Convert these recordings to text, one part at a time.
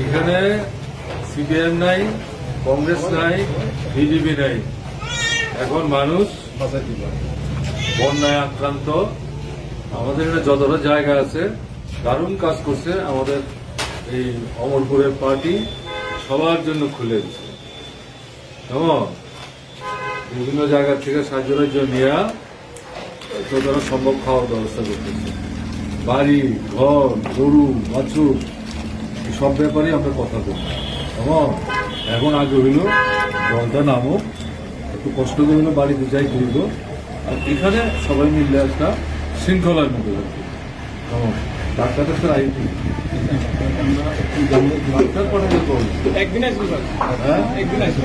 এখানে সিপিএম নাই, কংগ্রেস নাই, বিজেপি নাই। এখন মানুষ বন্যায় আক্রান্ত। আমাদের এখানে যতটা জায়গা আছে, দারুণ কাজ করছে আমাদের এই অমরপুরের পার্টি, সবার জন্য খুলে দিচ্ছে। কেমন? বিভিন্ন জায়গা থেকে সাহায্যের জন্য নিয়ে, যতটা সম্ভব খাওয়ার ব্যবস্থা করতেছে। বাড়ি, ঘর, গরু, বাছুর সব ব্যাপারে আমরা কথা বলি কেমন? এখন আগে হইল জলটা নামো একটু কষ্ট করে হইল বাড়িতে যাই করিব আর এখানে সবাই মিলে একটা শৃঙ্খলার মধ্যে থাকবে কেমন? ডাক্তার ডাক্তার আইটি ডাক্তার পরে একদিন আসব স্যার হ্যাঁ? একদিন আসব।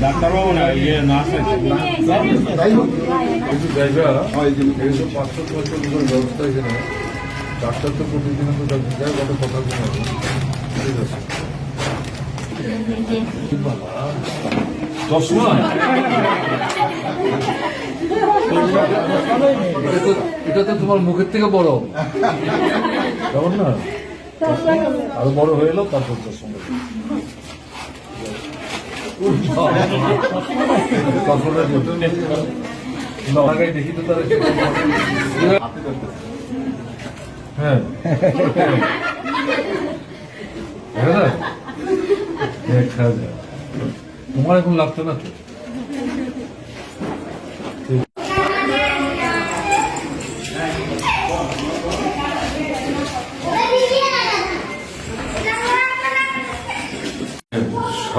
ডাক্তারবাবু না ইয়ে নার্স যাই হোক জায়গা পাঁচশো ব্যবস্থা এখানে ডাক্তার তো প্রতিদিন তো ডাক্তার যায় কত কথা শুনে ঠিক আছে। চশমা এটা তো- এটা তো তোমার মুখের থেকে বড়। কেমন না? আরও বড় হয়ে এলো তারপর চশমা দেখি তো তারা হ্যাঁ দেখা যায়? দেখা তোমার এখন লাগতো না তো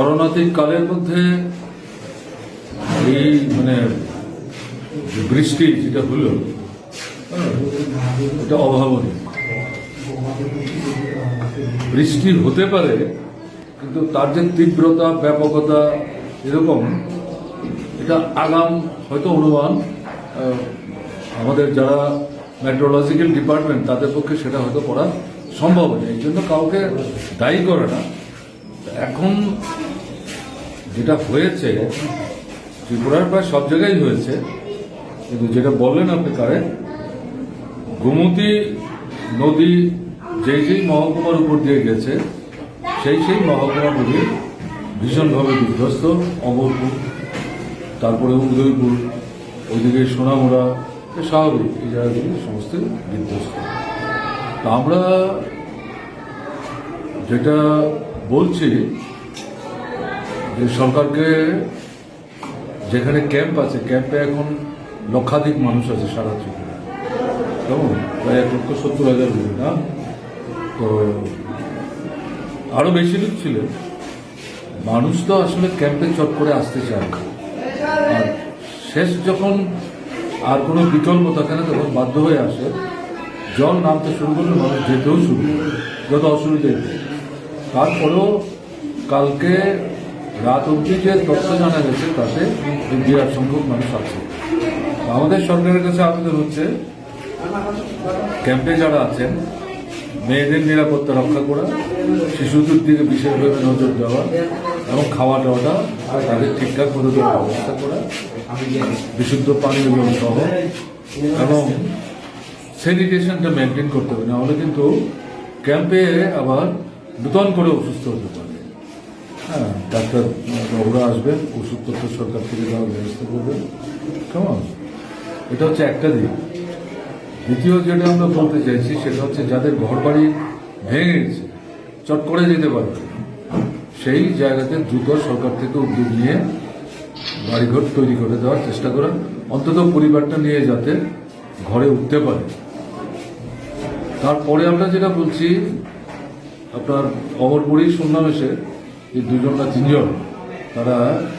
শরণার্থী কালের মধ্যে এই মানে বৃষ্টি যেটা হলো হ্যাঁ, এটা অভাবনীয়। বৃষ্টি হতে পারে কিন্তু তার যে তীব্রতা ব্যাপকতা এরকম এটা আগাম হয়তো অনুমান আমাদের যারা মেট্রোলজিক্যাল ডিপার্টমেন্ট তাদের পক্ষে সেটা হয়তো করা সম্ভব নয় এই জন্য কাউকে দায়ী করে না। এখন যেটা হয়েছে, ত্রিপুরার প্রায় সব জায়গায় হয়েছে। কিন্তু যেটা বললেন আপনি কারে গোমতী নদী যেই যেই মহকুমার উপর দিয়ে গেছে, সেই সেই মহকুমা নদী ভীষণভাবে বিধ্বস্ত অমরপুর তারপরে উদয়পুর, ওইদিকে সোনামুড়া স্বাভাবিক, এই জায়গাগুলি সমস্ত বিধ্বস্ত। তা আমরা যেটা বলছি সরকারকে যেখানে ক্যাম্প আছে, ক্যাম্পে এখন লক্ষাধিক মানুষ আছে সারা ত্রিপুরা কেমন? প্রায় এক লক্ষ সত্তর হাজার লোক, না? তো আরও বেশি লোক ছিল। মানুষ তো আসলে ক্যাম্পে চট করে আসতে চায় আর শেষ যখন আর কোনো বিকল্প থাকে না, তখন বাধ্য হয়ে আসে। জল নামতে শুরু করলে মানুষ যেতেও শুরু যত অসুবিধা। তারপরেও কালকে রাত অবধি যে তথ্য জানা গেছে, তাতে বিরাট সংখ্যক মানুষ আছে। আমাদের সরকারের কাছে আবেদন হচ্ছে, ক্যাম্পে যারা আছেন, মেয়েদের নিরাপত্তা রক্ষা করা, শিশুদের দিকে বিশেষভাবে নজর দেওয়া, এবং খাওয়া দাওয়াটা তাদের ঠিকঠাক মতো দেওয়ার ব্যবস্থা করা, বিশুদ্ধ পানীয় জল সহ, এবং স্যানিটেশনটা মেনটেন করতে হবে। নাহলে কিন্তু ক্যাম্পে আবার নূতন করে অসুস্থ হতে পারে। ডাক্তার বাবুরা আসবেন, ওষুধপত্র সরকার থেকে দেওয়ার ব্যবস্থা করবেন। কেমন এটা হচ্ছে একটা দিক। দ্বিতীয় যেটা আমরা বলতে চাইছি, সেটা হচ্ছে যাদের ঘর বাড়ি ভেঙে গেছে, চট করে যেতে পারবে সেই জায়গাতে দ্রুত সরকার থেকে উদ্যোগ নিয়ে বাড়িঘর তৈরি করে দেওয়ার চেষ্টা করেন। অন্তত পরিবারটা নিয়ে যাতে ঘরে উঠতে পারে। তারপরে আমরা যেটা বলছি, আপনার অমরপুরী সন্ন্যাবেশে এই দুজন না তিনজন, তারা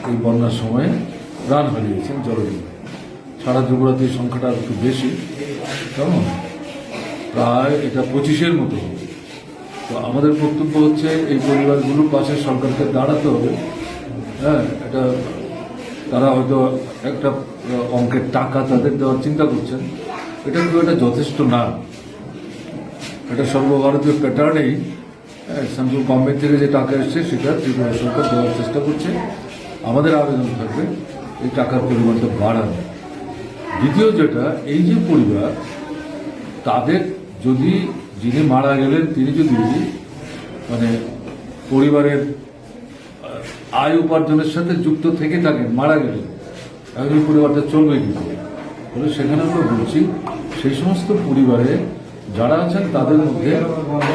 এই বন্যার সময় প্রাণ হারিয়েছেন জলজীবন। সারা ত্রিপুরাতে সংখ্যাটা একটু বেশি। কেমন? প্রায় এটা পঁচিশের মতো তো আমাদের বক্তব্য হচ্ছে, এই পরিবারগুলোর পাশে সরকারকে দাঁড়াতে হবে। হ্যাঁ এটা তারা হয়তো একটা অঙ্কের টাকা তাদের দেওয়ার চিন্তা করছেন। এটা কিন্তু এটা যথেষ্ট না। এটা সর্বভারতীয় প্যাটার্নেই সেন্ট্রাল গভর্নমেন্ট থেকে যে টাকা এসছে, সেটা ত্রিপুরা সরকার দেওয়ার চেষ্টা করছে আমাদের আবেদন থাকবে, এই টাকার পরিমাণটা বাড়ানো দ্বিতীয় যেটা, এই যে পরিবার, তাদের যদি যিনি মারা গেলেন, তিনি যদি মানে পরিবারের আয় উপার্জনের সাথে যুক্ত থেকে থাকেন মারা গেলেন ওই পরিবারটা চলবে কি করে? বলে সেখানে আমরা বলছি, সেই সমস্ত পরিবারে যারা আছেন তাদের মধ্যে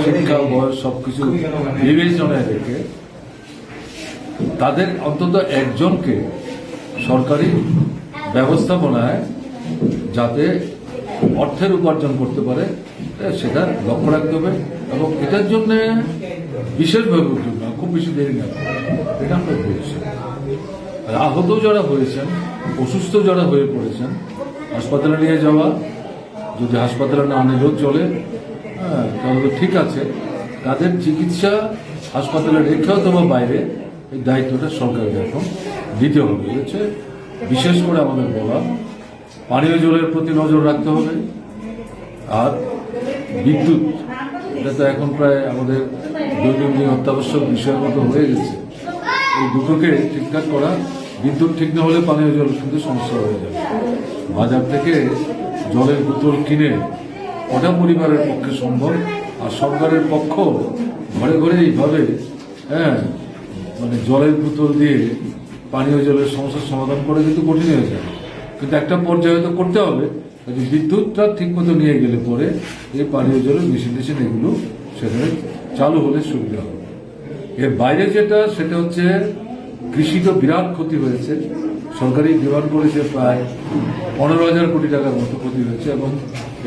শিক্ষা, বয়স সবকিছু বিবেচনায় রেখে তাদের অন্তত একজনকে সরকারি ব্যবস্থাপনায় যাতে অর্থের উপার্জন করতে পারে সেটা লক্ষ্য রাখতে হবে এবং এটার জন্য বিশেষভাবে উদ্যোগ না খুব বেশি দেরি না এটা আমরা বলছি। আহত যারা হয়েছেন, অসুস্থ যারা হয়ে পড়েছেন, হাসপাতালে নিয়ে যাওয়া যদি হাসপাতালে না নিলেও চলে হ্যাঁ তাহলে ঠিক আছে। তাদের চিকিৎসা হাসপাতালে রেখে অথবা বাইরে, এই দায়িত্বটা সরকারকে এখন দিতে হবে হচ্ছে বিশেষ করে আমাদের বলা, পানীয় জলের প্রতি নজর রাখতে হবে। আর বিদ্যুৎ, এটা তো এখন প্রায় আমাদের দৈনন্দিন অত্যাবশ্যক বিষয়ের মতো হয়ে গেছে। এই দুটোকে ঠিকঠাক করা, বিদ্যুৎ ঠিক না হলে পানীয় জল কিন্তু সমস্যা হয়ে যাবে। বাজার থেকে জলের বোতল কিনে ওটা পরিবারের পক্ষে সম্ভব, আর সরকারের পক্ষ ঘরে ঘরে এইভাবে হ্যাঁ মানে জলের বোতল দিয়ে পানীয় জলের সমস্যার সমাধান করে কিন্তু কঠিন হয়ে যায়। কিন্তু একটা পর্যায়ে তো করতে হবে বিদ্যুৎটা ঠিক মতো নিয়ে গেলে পরে এই পানীয় জলের মেশিন টেশিন এগুলো সেখানে চালু হলে সুবিধা হবে। এর বাইরে যেটা, সেটা হচ্ছে কৃষি তো বিরাট ক্ষতি হয়েছে। সরকারি ডিমান্ড করেছে প্রায় পনেরো হাজার কোটি টাকার মতো ক্ষতি হয়েছে এবং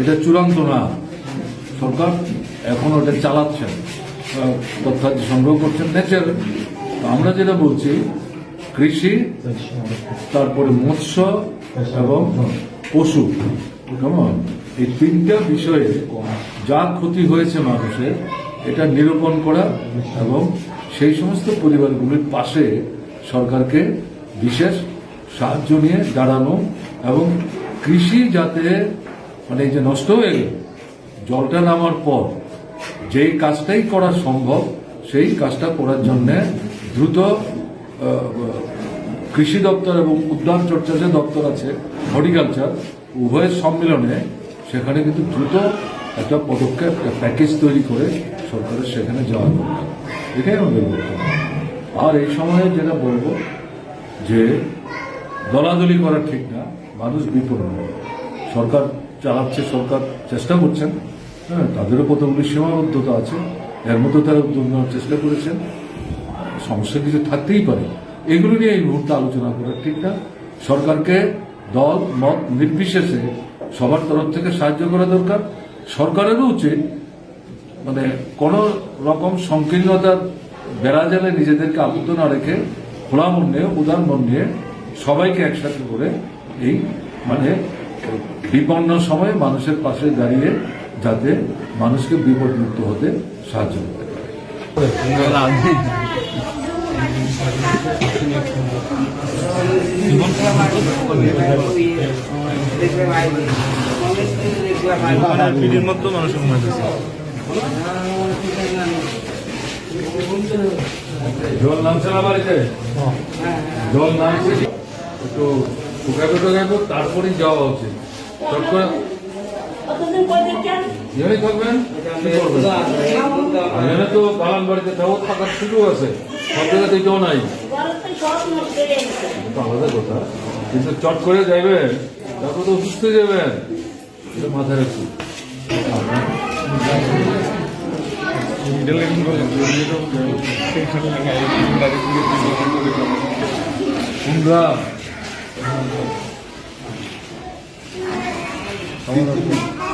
এটা চূড়ান্ত না। সরকার এখন ওটা চালাচ্ছেন তথ্যাদি সংগ্রহ করছেন। নেচার আমরা যেটা বলছি, কৃষি, তারপরে মৎস্য এবং পশু, কেমন? এই তিনটা বিষয়ে যা ক্ষতি হয়েছে মানুষের, এটা নিরূপণ করা এবং সেই সমস্ত পরিবারগুলির পাশে সরকারকে বিশেষ সাহায্য নিয়ে দাঁড়ানো এবং কৃষি যাতে মানে এই যে নষ্ট হয়ে গেল, জলটা নামার পর যেই কাজটাই করা সম্ভব, সেই কাজটা করার জন্যে দ্রুত কৃষি দপ্তর এবং উদ্যান চর্চা যে দপ্তর আছে, হর্টিকালচার উভয়ের সম্মেলনে সেখানে কিন্তু দ্রুত একটা পদক্ষেপ, একটা প্যাকেজ তৈরি করে সরকারের সেখানে যাওয়া দরকার। এটাই আমাদের আর এই সময়ে যেটা বলব যে দলাদলি করা ঠিক না, মানুষ বিপন্ন। সরকার চালাচ্ছে, সরকার চেষ্টা করছেন। হ্যাঁ তাদেরও কতগুলি সীমাবদ্ধতা আছে, এর মধ্যে তারা উদ্যোগ নেওয়ার চেষ্টা করেছেন। সমস্যা কিছু থাকতেই পারে। এগুলো নিয়ে এই মুহূর্তে আলোচনা করা ঠিক না। সরকারকে দল, মত নির্বিশেষে সবার তরফ থেকে সাহায্য করা দরকার। সরকারেরও উচিত মানে কোন রকম সংকীর্ণতার বেড়া জালে নিজেদেরকে আবদ্ধ না রেখে খোলা মন নিয়ে, উদার মন নিয়ে সবাইকে একসাথে করে এই মানে বিপন্ন সময়ে মানুষের পাশে দাঁড়িয়ে যাতে মানুষকে বিপদমুক্ত হতে সাহায্য করতে পারে। জল নামছে না বাড়িতে? জল নামছে? একটু তারপরেই যাওয়া উচিত। চট করে কতদিন কয়দিন কেন এখানে থাকবেন? কি করবেন? আর এখানে তো দালান বাড়িতে থাকো থাকার সুযোগ আছে। সব জায়গাতে এটাও নাই। ঘরের তো সব নষ্ট গেছে। এটা আলাদা কথা। কিন্তু চট করে যাবেন তারপর তো সুস্থ যাবেন। এটা মাথায় রাখছি। 好的。